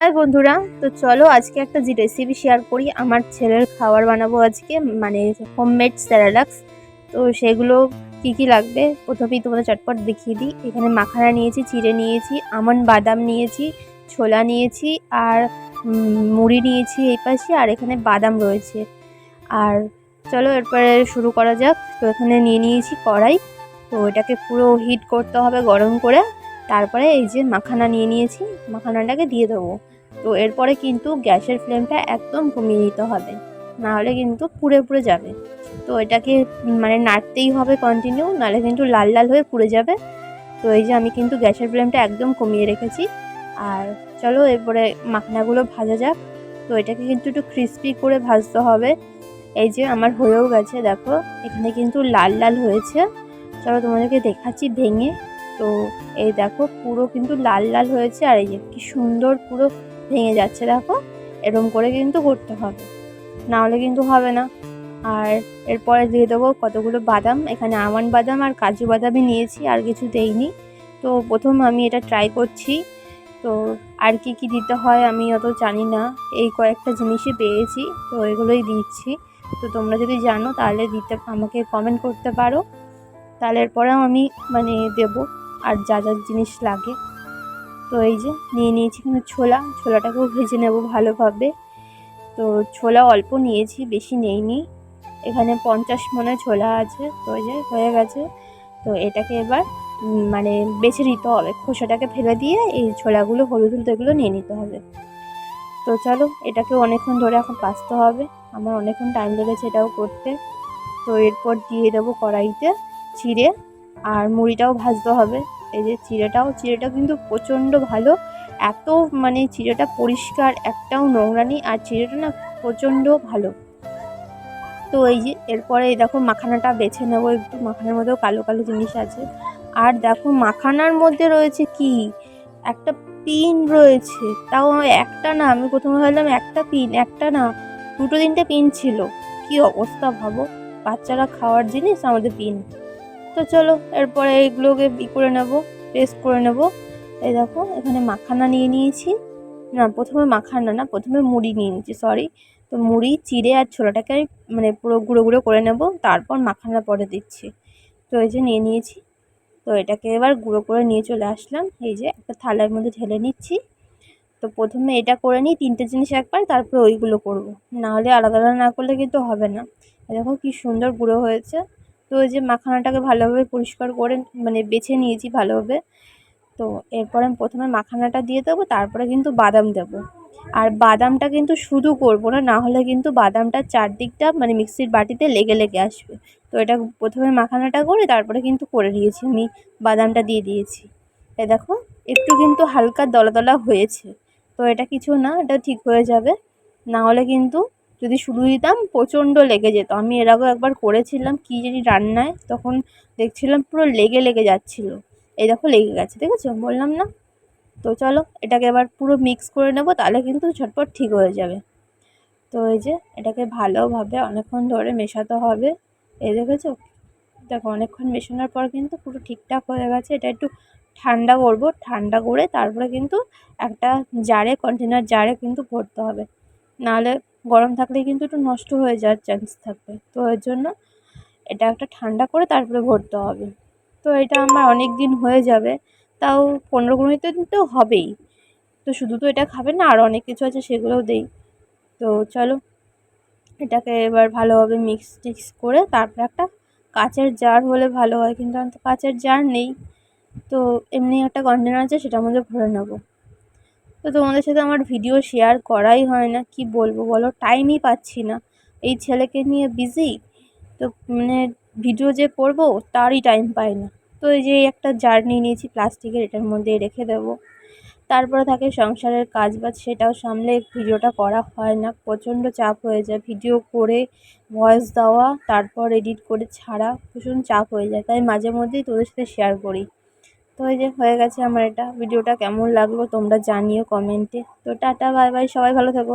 High বন্ধুরা, তো চলো আজকে একটা যে রেসিপি শেয়ার করি। আমার ছেলের খাবার বানাবো আজকে মানে হোমমেড স্যারালাক্স তো সেগুলো কি কি লাগবে? প্রথমেই তোমাদের চটপট দেখিয়ে দিই। এখানে মাখানা নিয়েছি, চিড়ে নিয়েছি, আমন বাদাম নিয়েছি, ছোলা নিয়েছি, আর মুড়ি নিয়েছি এই পাশে, আর এখানে বাদাম রয়েছে। আর চলো এরপরে শুরু করা যাক। তো এখানে নিয়ে নিয়েছি কড়াই। তো এটাকে পুরো হিট করতে হবে গরম করে। তারপরে এই যে মাখানা নিয়ে নিয়েছি, মাখানাটাকে দিয়ে দেবো। তো এরপরে কিন্তু গ্যাসের ফ্লেমটা একদম কমিয়ে দিতে হবে। না হলে কিন্তু পুড়ে পুড়ে যাবে। তো এটাকে মানে নাড়তেই হবে কন্টিনিউ নাহলে কিন্তু লাল লাল হয়ে পুড়ে যাবে। তো এই যে আমি কিন্তু গ্যাসের ফ্লেমটা একদম কমিয়ে রেখেছি। আর চলো এরপরে মাখনাগুলো ভাজা যাক। তো এটাকে কিন্তু একটু ক্রিস্পি করে ভাজতে হবে। এই যে আমার হয়েও গেছে, দেখো। এখানে কিন্তু লাল লাল হয়েছে। চলো তোমাদেরকে দেখাচ্ছি ভেঙে। তো এই দেখো পুরো কিন্তু লাল লাল হয়েছে আর এই যে কি সুন্দর পুরো ভেঙে যাচ্ছে দেখো। এরকম করে কিন্তু করতে হবে। না হলে কিন্তু হবে না। আর এরপরে দিয়ে দেবো কতগুলো বাদাম। এখানে আমন্ড বাদাম আর কাজু বাদামই নিয়েছি, আর কিছু দেইনি। তো প্রথম আমি এটা ট্রাই করছি। তো আর কি কি দিতে হয় আমি অত জানি না। এই কয়েকটা জিনিসই পেয়েছি, তো এগুলোই দিচ্ছি। তো তোমরা যদি জানো তাহলে দিতে, আমাকে কমেন্ট করতে পারো। তাহলে এরপরেও আমি মানে দেবো। আর যা যা জিনিস লাগে। তো এই যে নিয়ে নিয়েছি এখানে ছোলা। ছোলাটাকেও ভেজে নেব ভালোভাবে। তো ছোলা অল্প নিয়েছি, বেশি নেইনি। এখানে পঞ্চাশ মনে ছোলা আছে। তো এই যে হয়ে গেছে। তো এটাকে এবার মানে বেছে নিতে হবে। খোসাটাকে ফেলে দিয়ে এই ছোলাগুলো, হলুদ হলুদ এগুলো নিয়ে নিতে হবে। তো চলো এটাকে অনেকক্ষণ ধরে এখন পাসতে হবে। আমার অনেকক্ষণ টাইম লেগেছে এটাও করতে। তো এরপর দিয়ে দেবো কড়াইতে চিড়ে আর মুড়িটাও ভাজতে হবে। এই যে চিড়েটাও, চিড়েটা কিন্তু প্রচণ্ড ভালো। এত মানে চিড়েটা পরিষ্কার, একটাও নোংরা নেই, আর চিড়েটা না প্রচণ্ড ভালো। তো এই যে এরপরে দেখো মাখানাটা বেছে নেব, একটু মাখানার মধ্যেও কালো কালো জিনিস আছে। আর দেখো মাখানার মধ্যে রয়েছে কি? একটা পিন রয়েছে। তাও একটা না, আমি প্রথমে ভাবলাম একটা পিন, একটা না, দুটো তিনটে পিন ছিল। কি অবস্থা ভাবো? বাচ্চারা খাওয়ার জিনিস, আমাদের পিন। তো চলো, এরপরে এইগুলোকে ই করে নেব পেস্ট করে নেব। এই দেখো, এখানে মাখানা নিয়ে নিয়েছি। না, প্রথমে মাখানা না, প্রথমে মুড়ি নিয়ে নিয়েছি সরি তো মুড়ি, চিড়ে আর ছোলাটাকে আমি মানে পুরো গুঁড়ো গুঁড়ো করে নেব, তারপর মাখানা পরে দিচ্ছি। তো এই যে নিয়ে নিয়েছি, তো এটাকে এবার গুঁড়ো করে নিয়ে চলে আসলাম। এই যে একটা থালার মধ্যে ঢেলে নিচ্ছি। তো প্রথমে এটা করে নিই, তিনটে জিনিস একবার, তারপরে ওইগুলো করব। না হলে আলাদা আলাদা না করলে কিন্তু হবে না। দেখো কি সুন্দর গুঁড়ো হয়েছে। তো ওই যে মাখানাটাকে ভালোভাবে পরিষ্কার করে মানে বেছে নিয়েছি ভালোভাবে। তো এরপর আমি প্রথমে মাখানাটা দিয়ে দেবো, তারপরে কিন্তু বাদাম দেবো। আর বাদামটা কিন্তু শুধু করব না না হলে কিন্তু বাদামটার চারদিকটা মানে মিক্সির বাটিতে লেগে লেগে আসবে। তো এটা প্রথমে মাখানাটা করে, তারপরে কিন্তু করে দিয়েছি আমি বাদামটা দিয়ে দিয়েছি। এ দেখো, একটু কিন্তু হালকা দলা দলা হয়েছে। তো এটা কিছু না, এটা ঠিক হয়ে যাবে। না হলে কিন্তু যদি শুরু দিতাম, প্রচণ্ড লেগে যেত। আমি এর আগেও একবার করেছিলাম, কী জানি রান্নায়, তখন দেখছিলাম পুরো লেগে লেগে যাচ্ছিল। এই দেখো লেগে গেছে দেখেছ বললাম, না, তো চলো, এটাকে এবার পুরো মিক্স করে নেব, তাহলে কিন্তু ঝটপট ঠিক হয়ে যাবে। তো এই যে, এটাকে ভালোভাবে অনেকক্ষণ ধরে মেশাতে হবে। এই দেখেছ? দেখো, অনেকক্ষণ মেশানোর পর কিন্তু পুরো ঠিকঠাক হয়ে গেছে। এটা একটু ঠান্ডা করব, ঠান্ডা করে তারপরে কিন্তু একটা জারে কন্টেনার জারে কিন্তু ভরতে হবে। নাহলে গরম থাকলে কিন্তু একটু নষ্ট হয়ে যাওয়ার চান্স থাকবে। তো এর জন্য এটা একটা ঠান্ডা করে তারপরে ভরতে হবে। তো এটা আমার অনেক দিন হয়ে যাবে, তাও পনেরো কুড়ি দিন তো হবেই। তো শুধু তো এটা খাবে না আরও অনেক কিছু আছে সেগুলোও দেই। তো চলো, এটাকে এবার ভালোভাবে মিক্স টিক্স করে তারপরে একটা কাচের জার হলে ভালো হয়, কিন্তু আমার তো কাচের জার নেই। তো এমনি একটা কন্টেনার আছে, সেটার মধ্যে ভরে নেব। তো তোমাদের সাথে আমার ভিডিও শেয়ার করাই হয় না, কি বলব বলো? টাইমই পাচ্ছি না। এই ছেলেকে নিয়ে বিজি তো মানে ভিডিও যে করব, তারই টাইম পাই না। তো এই যে একটা জার নিয়ে নিয়েছি প্লাস্টিকের, এটার মধ্যে রেখে দেবো। তারপরে থাকে সংসারের কাজ বাজ সেটাও সামলে ভিডিওটা করা হয় না। প্রচণ্ড চাপ হয়ে যায় ভিডিও করে ভয়েস দেওয়া, তারপর এডিট করে ছাড়া ভীষণ চাপ হয়ে যায়। তাই মাঝে মধ্যেই তোদের সাথে শেয়ার করি। তো এই যে হয়ে গেছে আমার এটা। ভিডিওটা কেমন লাগল তোমরা জানিও কমেন্টে। তো টাটা, বাই বাই, সবাই ভালো থেকো।